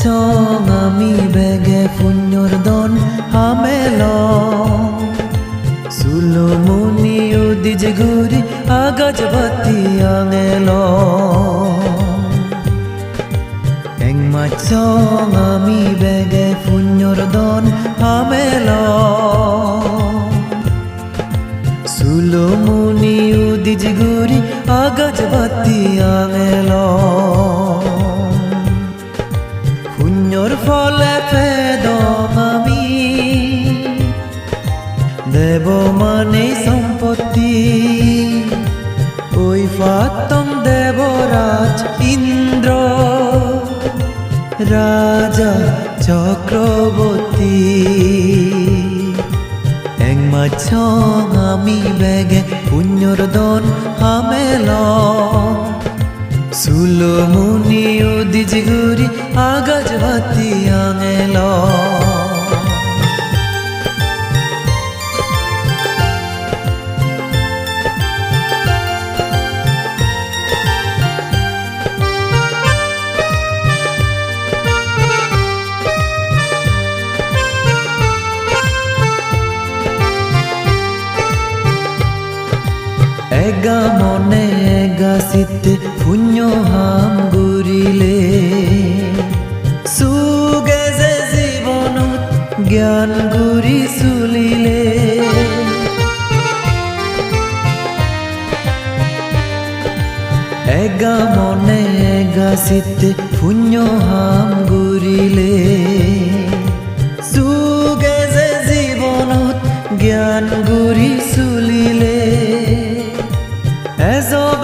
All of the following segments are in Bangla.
চং আমি বেগে পুণ্যর দন চুলো সুলমুনি উদিজ গুরি আগাজ বাতি আঙেল। এং মাচং আমি বেগে মানে সম্পত্তি ওই ফাতম দেবরাজ ইন্দ্র রাজা চক্রবর্তী একমাছ আমি বেগে পুণ্যর দন হামেল এগা মনে সিতে পুণ্য হাম গুরিলে। সুগে যে জীৱনত জ্ঞান গুৰি চুলিলে। এগা মনে পুণ্য হাম গুৰিলে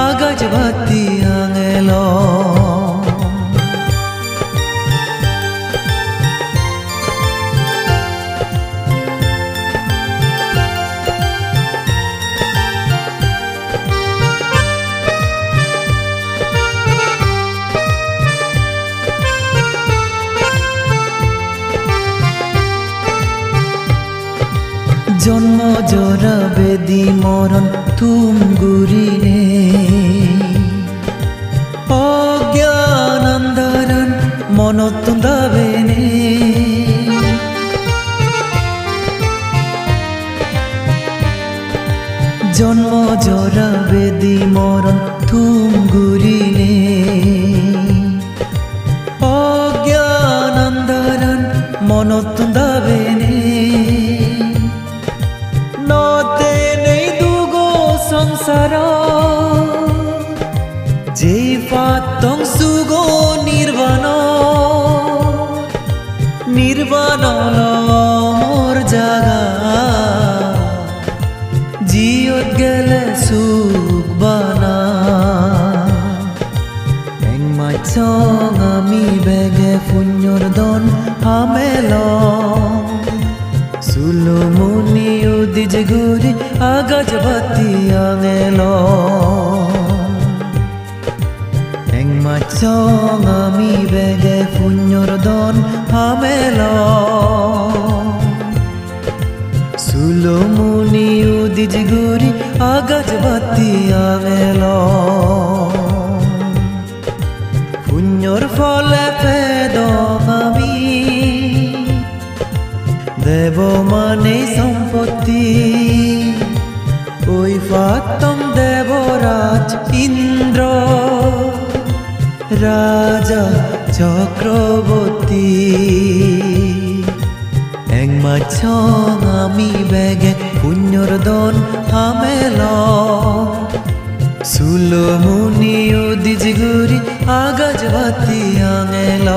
আগাজ বাতি জন্ম জরা বেদি মরণ তুম গুরিনে অজ্ঞান অন্ধরন মনত দাবেনে জন্ম জরা বেদি মরণ তুম গুরিনে অজ্ঞান অন্ধরন মনত দাবেনে সংসার। যেই পাতং সুগো নির্বাণ নির্বাণ মোর জাগা। জিয়ত গেলে সুখ বানা। আমি বেগে পুণ্যর দন হামেলং। সুলমুনি উদিজ গুরি আগাজ বাতি আঙেল এক মাছং আমি বেগে পুণ্যর দন হামেল। সুলমুনি উদিজ গুরি আগাজ বাতি আঙেল পুণ্যর ফলে পেদম আমি, দেব মানে সম্পত্তি ওই ফাতম দেবরাজ ইন্দ্র। রাজা চক্রবর্তী। এক মাছং আমি বেগে পুণ্যর দন হামেল। সুলমুনি উদিজ গুরি আগাজ বাতি আঙেল।